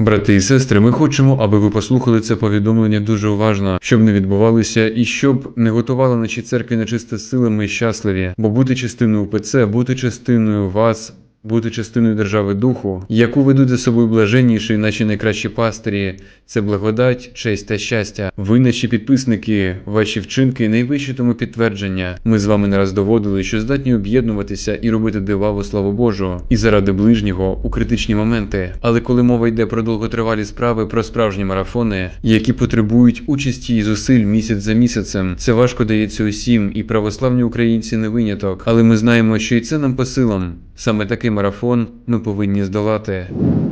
Брати і сестри, ми хочемо, аби ви послухали це повідомлення дуже уважно, щоб не відбувалося і щоб не готували наші церкві нечисте силами ми щасливі, бо бути частиною УПЦ, бути частиною вас. Бути частиною держави духу, яку ведуть за собою блаженніші наші найкращі пастирі, це благодать, честь та щастя. Ви, наші підписники, ваші вчинки найвищі тому підтвердження. Ми з вами не раз доводили, що здатні об'єднуватися і робити дива во славу Божу, і заради ближнього у критичні моменти. Але коли мова йде про довготривалі справи, про справжні марафони, які потребують участі і зусиль місяць за місяцем, це важко дається усім, і православні українці не виняток. Але ми знаємо, що і це нам по силам. Саме такий марафон ми повинні здолати.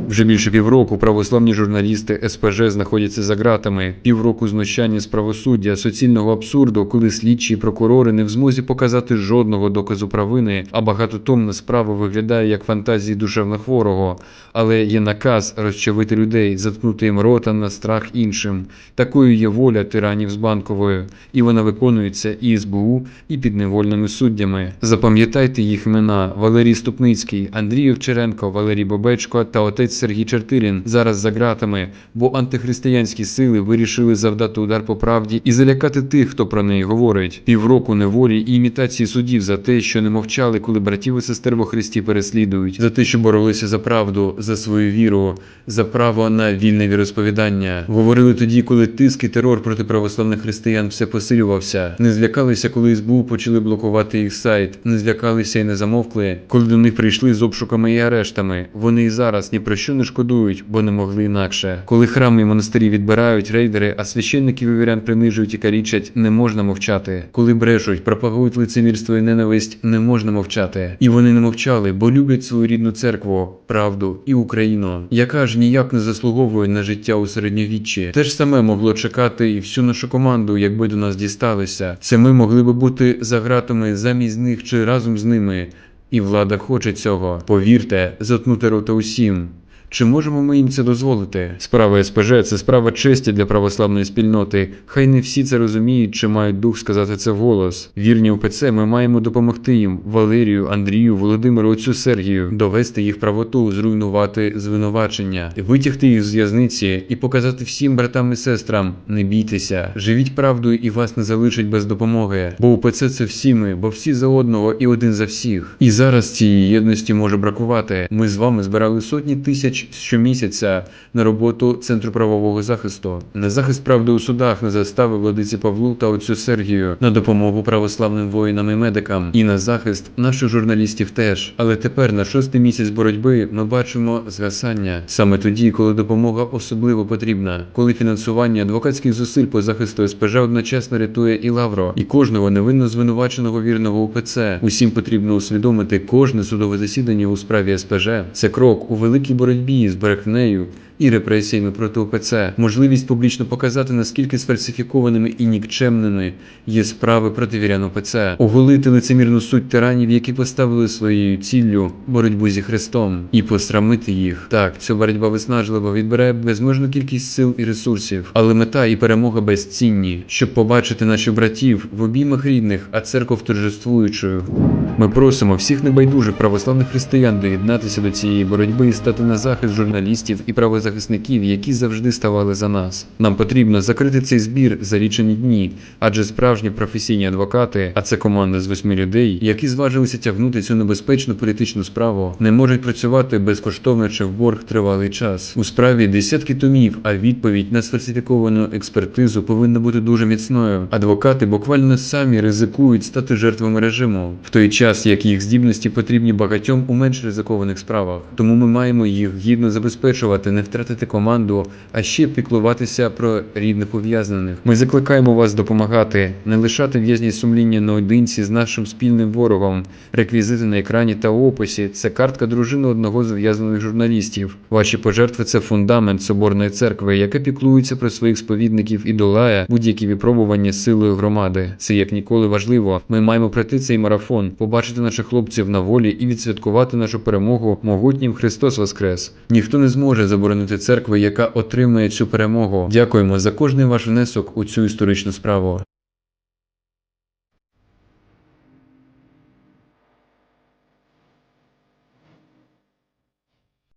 Вже більше півроку православні журналісти СПЖ знаходяться за ґратами. Півроку знущання з правосуддя, суцільного абсурду, коли слідчі і прокурори не в змозі показати жодного доказу провини, а багатотомна справа виглядає як фантазії душевнохворого. Але є наказ розчавити людей, заткнути їм рота на страх іншим. Такою є воля тиранів з банковою, і вона виконується і СБУ, і підневольними суддями. Запам'ятайте їх імена: Валерій Ступницький, Андрій Овчаренко, Валерій Бобечко та отець Сергій Чертирін зараз за ґратами, бо антихристиянські сили вирішили завдати удар по правді і залякати тих, хто про неї говорить. Півроку неволі і імітації судів за те, що не мовчали, коли братів і сестер во Христі переслідують, за те, що боролися за правду, за свою віру, за право на вільне віросповідання. Говорили тоді, коли тиск і терор проти православних християн все посилювався. Не злякалися, коли СБУ почали блокувати їх сайт. Не злякалися і не замовкли, коли до них прийшли з обшуками і арештами. Вони і зараз ні про що не шкодують, бо не могли інакше. Коли храми і монастирі відбирають рейдери, а священників і вірян принижують і калічать, не можна мовчати. Коли брешуть, пропагують лицемірство і ненависть, не можна мовчати. І вони не мовчали, бо люблять свою рідну церкву, правду і Україну, яка ж ніяк не заслуговує на життя у середньовіччі. Те ж саме могло чекати і всю нашу команду, якби до нас дісталися. Це ми могли би бути за ґратами замість них чи разом з ними. І влада хоче цього. Повірте, заткнути рота усім. Чи можемо ми їм це дозволити? Справа СПЖ це справа честі для православної спільноти. Хай не всі це розуміють чи мають дух сказати це вголос. Вірні УПЦ ми маємо допомогти їм Валерію, Андрію, Володимиру, отцю Сергію, довести їх правоту, зруйнувати звинувачення, витягти їх з в'язниці і показати всім братам і сестрам: не бійтеся, живіть правдою і вас не залишать без допомоги. Бо УПЦ це всі ми, бо всі за одного і один за всіх. І зараз цієї єдності може бракувати. Ми з вами збирали сотні тисяч щомісяця на роботу Центру правового захисту, на захист правди у судах, на застави владиці Павлу та отцю Сергію, на допомогу православним воїнам і медикам, і на захист наших журналістів теж. Але тепер на шостий місяць боротьби ми бачимо згасання саме тоді, коли допомога особливо потрібна, коли фінансування адвокатських зусиль по захисту СПЖ одночасно рятує і Лавро, і кожного невинно звинуваченого вірного УПЦ. Усім потрібно усвідомити кожне судове засідання у справі СПЖ. Це крок у великій боротьбі з брехнею. І репресіями проти УПЦ, можливість публічно показати, наскільки сфальсифікованими і нікчемними є справи проти вірян УПЦ, оголити лицемірну суть тиранів, які поставили своєю ціллю боротьбу зі Христом, і посрамити їх. Так, ця боротьба виснажлива, відбирає безмежну кількість сил і ресурсів, але мета і перемога безцінні, щоб побачити наших братів в обіймах рідних, а церков торжествуючою. Ми просимо всіх небайдужих православних християн доєднатися до цієї боротьби і стати на захист журналістів і правозахисників, які завжди ставали за нас. Нам потрібно закрити цей збір за лічені дні, адже справжні професійні адвокати, а це команда з восьми людей, які зважилися тягнути цю небезпечну політичну справу, не можуть працювати безкоштовно чи в борг тривалий час. У справі десятки томів, а відповідь на сфальсифіковану експертизу повинна бути дуже міцною. Адвокати буквально самі ризикують стати жертвами режиму, в той час як їх здібності потрібні багатьом у менш ризикованих справах. Тому ми маємо їх гідно забезпечувати, не втратити команду, а ще піклуватися про рідних ув'язнених. Ми закликаємо вас допомагати, не лишати в'язні сумління наодинці з нашим спільним ворогом. Реквізити на екрані та описі це картка дружини одного з ув'язнених журналістів. Ваші пожертви це фундамент соборної церкви, яка піклується про своїх сповідників і долає будь-які випробування силою громади. Це як ніколи важливо. Ми маємо пройти цей марафон, побачити наших хлопців на волі і відсвяткувати нашу перемогу могутнім Христос Воскрес. Ніхто не зможе заборонити церкви, яка отримає цю перемогу. Дякуємо за кожний ваш внесок у цю історичну справу.